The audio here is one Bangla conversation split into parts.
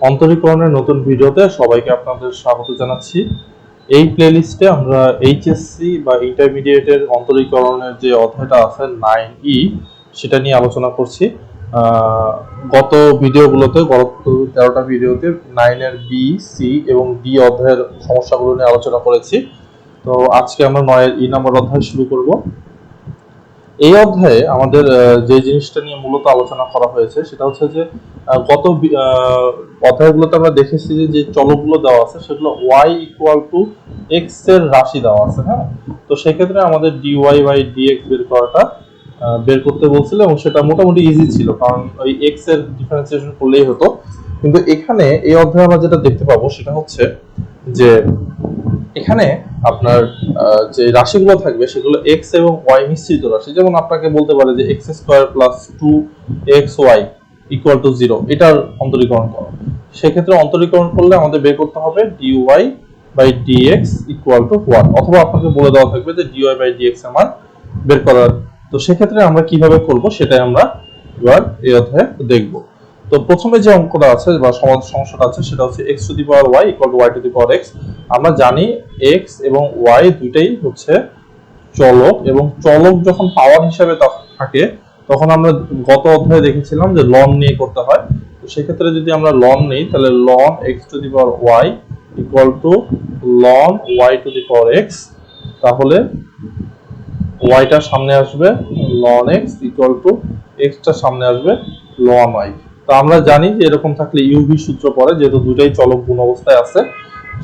অন্তরীকরণের নতুন ভিডিওতে সবাইকে আপনাদের স্বাগত জানাচ্ছি। এই প্লেলিস্টে আমরা এইচএসসি বা ইন্টারমিডিয়েটের অন্তরীকরণের যে অধ্যায়টা আছে নাইন ই সেটা নিয়ে আলোচনা করছি। গত ভিডিওগুলোতে, গত তেরোটা ভিডিওতে নাইনের বি সি এবং ডি অধ্যায়ের সমস্যাগুলো নিয়ে আলোচনা করেছি। তো আজকে আমরা নয়ের ই নম্বর অধ্যায় শুরু করব। এই অধ্যায়ে আমাদের যে জিনিসটা নিয়ে মূলত আলোচনা করা হয়েছে, সেটা হচ্ছে যে গত অধ্যায়গুলোতে আমরা দেখেছি যে যে চলকগুলো দেওয়া আছে, সেগুলো ওয়াই ইকুয়াল টু এক্সের রাশি দেওয়া আছে হ্যাঁ? তো সেক্ষেত্রে আমাদের dy বাই dx বের করাটা বের করতে বলছিল এবং সেটা মোটামুটি ইজি ছিল, কারণ ওই x এর ডিফারেন্সিয়েশন করলেই হতো। কিন্তু এখানে এই অধ্যায়ে আমরা যেটা দেখতে পাবো, সেটা হচ্ছে যে, এখানে আপনার যে রাশিগুলো থাকবে সেগুলো এক্স এবং ওয়াই মিশ্রিত রাশি। যেমন আপনাকে বলতে পারে যে x square plus two x y equal to zero এটার অন্তরীকরণ করো। সেক্ষেত্রে অন্তরীকরণ করলে আমাদের বের করতে হবে d y by d x equal to one অথবা আপনাকে বলে দেওয়া থাকবে যে ডিওয়াই বাই ডিএক্স আমার বের করার। তো সেক্ষেত্রে আমরা কীভাবে করব সেটাই আমরা এবার এই অধ্যায়ে দেখব। তো প্রথমে যে অঙ্কটা আছে বা সমাজ সমস্যাটা আছে, সেটা হচ্ছে x to the power y equal to y to the power x আমরা জানি এক্স এবং ওয়াই দুইটাই হচ্ছে চলক এবং চলক যখন পাওয়ার হিসাবে থাকে, তখন আমরা গত অধ্যায়ে দেখেছিলাম যে লন নিয়ে করতে হয়। তো সেক্ষেত্রে যদি আমরা লন নেই, তাহলে ln x to the power y equal to ln y to the power x তাহলে ওয়াইটা সামনে আসবে লন এক্স ইকুয়াল টু এক্সটা সামনে আসবে লন ওয়াই তো আমরা জানি যে এরকম থাকলে ইউভি সূত্র পড়ে, যেহেতু দুটাই চলক গুণ অবস্থায় আছে।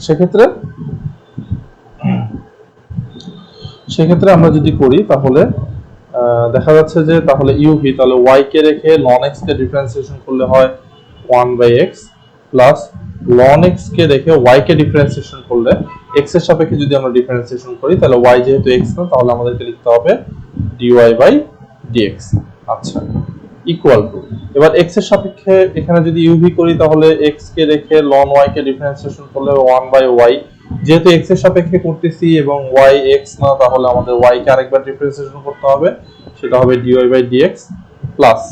সেক্ষেত্রে সেক্ষেত্রে আমরা যদি করি, তাহলে দেখা যাচ্ছে যে তাহলে ইউভি তাহলে ওয়াই কে রেখে লন এক্স কে ডিফারেন্সিয়েশন করলে হয় one by x plus ln x কে রেখে ওয়াই কে ডিফারেন্সিয়েশন করলে এক্সের সাপেক্ষে যদি আমরা ডিফারেন্সিয়েশন করি, তাহলে ওয়াই যেহেতু এক্স না, তাহলে আমাদেরকে লিখতে হবে d y by d x আচ্ছা। ইকুয়াল টু এবার এক্সের সাপেক্ষে এখানে যদি ইউভি করি, তাহলে এক্স কে রেখে লন ওয়াই কে ডিফারেন্সিয়েশন করলে ওয়ান বাই ওয়াই যেহেতু এক্সের সাপেক্ষে করতেছি এবং ওয়াই এক্স না, তাহলে আমাদের ওয়াই কে আরেকবার ডিফারেন্সিয়েশন করতে হবে। সেটা হবে ডিওয়াই বাই ডিএক্স প্লাস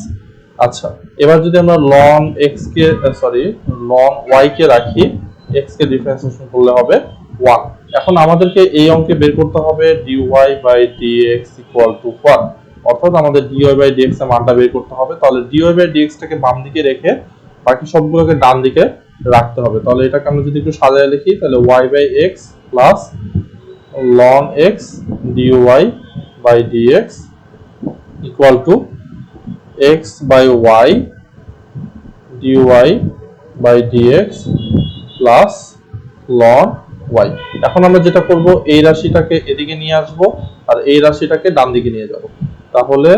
আচ্ছা এবার যদি আমরা লন এক্স কে সরি লন ওয়াই কে রাখি এক্স কে ডিফারেন্সিয়েশন করলে হবে ওয়ান এখন আমাদেরকে এই অঙ্কে বের করতে হবে d y by d x equal to one অর্থাৎ আমাদের ডিওয়াই বাই ডিএক্স এর মানটা বের করতে হবে। তাহলে ডিওয়াই বাই ডিএক্স টাকে বাম দিকে রেখে বাকি সবগুলোকে ডান দিকে রাখতে হবে। তাহলে এটাকে আমরা যদি একটু সাজায় লিখি, তাহলে y by x plus ln x d y by d x equal to x by y d y by d x plus ln y এখন আমরা যেটা করব, এই রাশিটাকে এদিকে নিয়ে আসব আর এই রাশিটাকে ডান দিকে নিয়ে যাব। তাহলে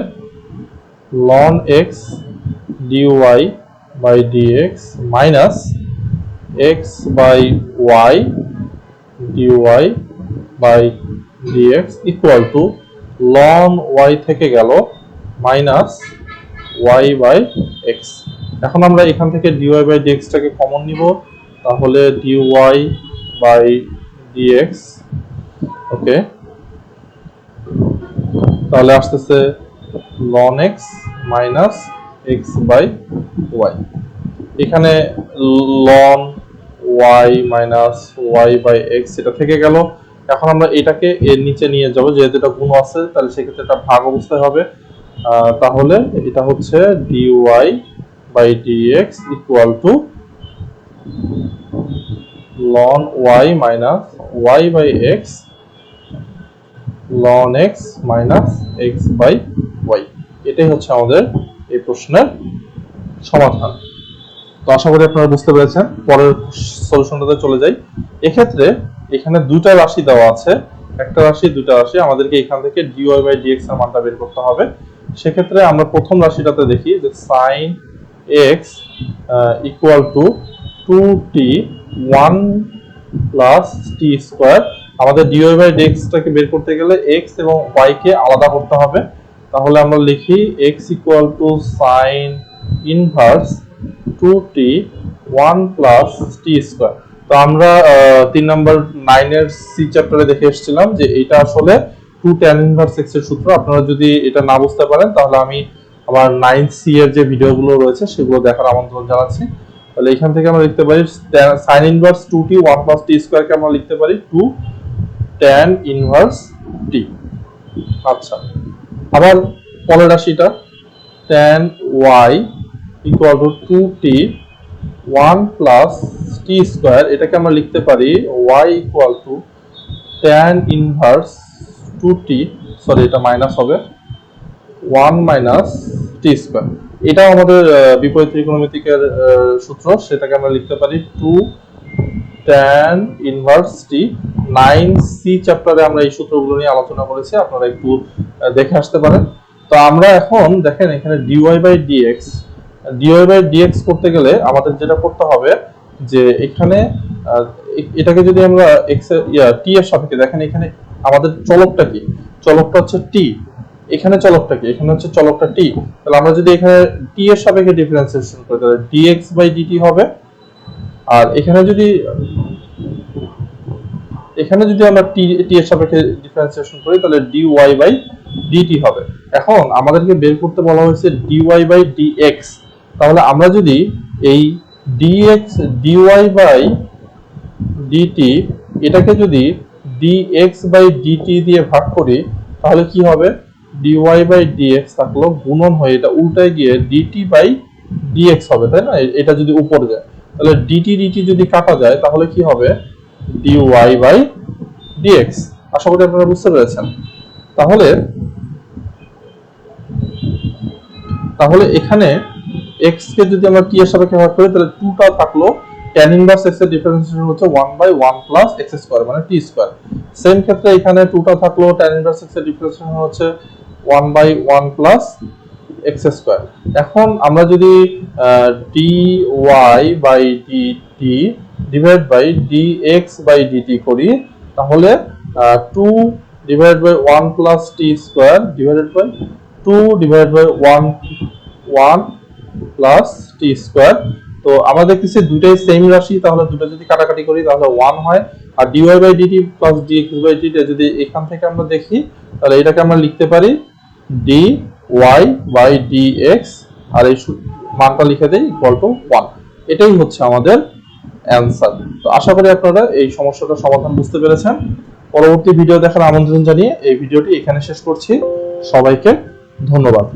ln x d y by d x minus x by y d y by d x equal to ln y থেকে গেল মাইনাস ওয়াই বাই এক্স এখন আমরা এখান থেকে ডিওয়াই বাই ডিএক্সটাকে কমন নিব। তাহলে ডিওয়াই বাই ডিএক্স ওকে তাহলে আসতেছে ln x minus x by y এখানে ln y minus y by x এটা থেকে গেল। এখন আমরা এটাকে এর নিচে নিয়ে যাব, যেহেতু এটা গুণ আছে, তাহলে সেক্ষেত্রে এটা ভাগ অবস্থায় হবে। তাহলে এটা হচ্ছে d y by d x equal to ln y minus y by x ln x minus x by y এটাই হচ্ছে আমাদের এই প্রশ্নের সমাধান। তো আশা করি আপনারা বুঝতে পেরেছেন, পরের সলিউশনটাতে চলে যাই। এক্ষেত্রে এখানে দুটা রাশি দেওয়া আছে। একটা রাশি দুটা রাশি। আমাদেরকে এখান থেকে ডিওয়াই বাই ডিএক্স এর মানটা বের করতে হবে। সেক্ষেত্রে আমরা প্রথম রাশিটাতে দেখি যে sine x equal to two t one plus t square আমাদের ডিওয়াই বাই ডিএক্সটাকে বের করতে গেলে এক্স এবং ওয়াই কে আলাদা করতে হবে। তাহলে আমরা লিখি x equal to sine inverse two t one plus t square তো আমরা তিন নম্বর নাইনের সি চ্যাপ্টারে দেখে এসেছিলাম যে এটা আসলে টু ট্যান ইনভার্স এক্সের সূত্র। আপনারা যদি এটা না বুঝতে পারেন, তাহলে আমি আমার নাইন সি এর যে ভিডিওগুলো রয়েছে, সেগুলো দেখার আমন্ত্রণ জানাচ্ছি। তাহলে এখান থেকে আমরা লিখতে পারি sine inverse two t one plus t স্কোয়ারকে আমরা লিখতে পারি টু ট্যান ইনভার্স টি আচ্ছা আবার পরের রাশিটা tan y equal to two t one plus t square এটাকে আমরা লিখতে পারি y equal to tan inverse two t sorry এটা মাইনাস হবে ওয়ান মাইনাস টি স্কোয়ার এটাও আমাদের বিপরীত ত্রিকোণমিতিকের সূত্র, সেটাকে আমরা লিখতে পারি two tan inverse t nine C চ্যাপ্টারে আমরা এই সূত্রগুলো নিয়ে আলোচনা করেছি, আপনারা একটু দেখে আসতে পারেন। তো আমরা এখন দেখেন এখানে d y by d x d y by d x করতে গেলে আমাদের যেটা করতে হবে যে এখানে এটাকে যদি আমরা এক্স টি এর সাপেক্ষে দেখেন, এখানে আমাদের চলকটা কি? চলকটা হচ্ছে টি এখানে চলকটা কি? এখানে হচ্ছে চলকটা টি তাহলে আমরা যদি এখানে টি এর সাপেক্ষে ডিফারেন্সিয়েশন করি, তাহলে ডিএক্স বাই ডিটি হবে আর এখানে যদি এখানে যদি আমরা টি টি এর সাপেক্ষে ডিফারেন্সিয়েশন করি, তাহলে ডি ওয়াই বাই ডিটি হবে। এখন আমাদেরকে বের করতে বলা হয়েছে ডি ওয়াই বাই ডিএক্স তাহলে আমরা যদি এই ডিএক্স ডিওয়াই বাই ডিটি এটাকে যদি ডি এক্স বাই ডিটি দিয়ে ভাগ করি, তাহলে কি হবে? ডিওয়াই বাই ডিএক্স থাকল গুণন হয়ে এটা উল্টায় গিয়ে ডিটি বাই ডিএক্স হবে, তাই না? এটা যদি উপরে যায়। তাহলে ডিটি ডিটি যদি কাটা যায়, তাহলে কি হবে? ডিওয়াই বাই ডিএক্স আশা করি আপনারা বুঝতে পেরেছেন। তাহলে তাহলে এখানে x কে যদি আমরা টি এর সাপেক্ষে ভাগ করি, তাহলে 2 টা থাকল tan ইনভার্স x এর ডিফারেন্সিয়েশন হচ্ছে 1 বাই 1 প্লাস x স্কয়ার মানে t স্কয়ার সেম ক্ষেত্রে এখানে 2 টা থাকল tan ইনভার্স x এর ডিফারেন্সিয়েশন হচ্ছে 1 বাই 1 প্লাস x স্কয়ার এখন আমরা যদি dy by dt divide by dx by dt করি, তাহলে two divide by one plus t square divided by two divide by one one plus t square তো আমরা দেখতেছি দুইটাই সেম রাশি, তাহলে দুটো যদি কাটাকাটি করি, তাহলে ওয়ান হয়। আর d y by d t plus d x by d t যদি এখান থেকে আমরা দেখি, তাহলে এটাকে আমরা লিখতে পারি d y by d x আর এই মানটা লিখে দেই ইকুয়াল টু ওয়ান এটাই হচ্ছে আমাদের অ্যান্সার তো আশা করি আপনারা এই সমস্যাটার সমাধান বুঝতে পেরেছেন। পরবর্তী ভিডিও দেখার আমন্ত্রণ জানিয়ে এই ভিডিওটি এখানে শেষ করছি। সবাইকে ধন্যবাদ।